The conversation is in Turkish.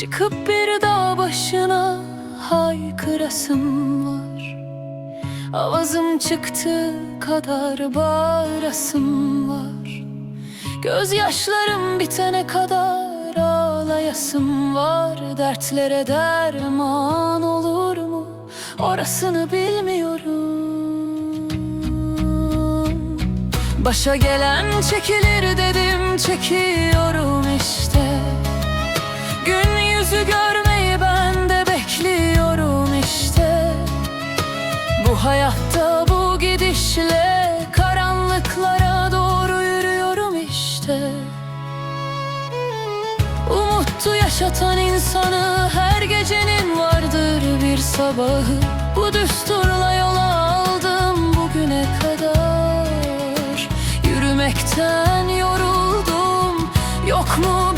Çıkıp bir dağ başına haykırasım var. Avazım çıktı kadar bağırasım var. Gözyaşlarım bitene kadar ağlayasım var. Dertlere derman olur mu? Orasını bilmiyorum. Başa gelen çekilir dedim çekiyorum hayatta bu gidişle karanlıklara doğru yürüyorum işte. Umuttu yaşatan insanı her gecenin vardır bir sabahı. Bu düsturla yola aldım bugüne kadar. Yürümekten yoruldum yok mu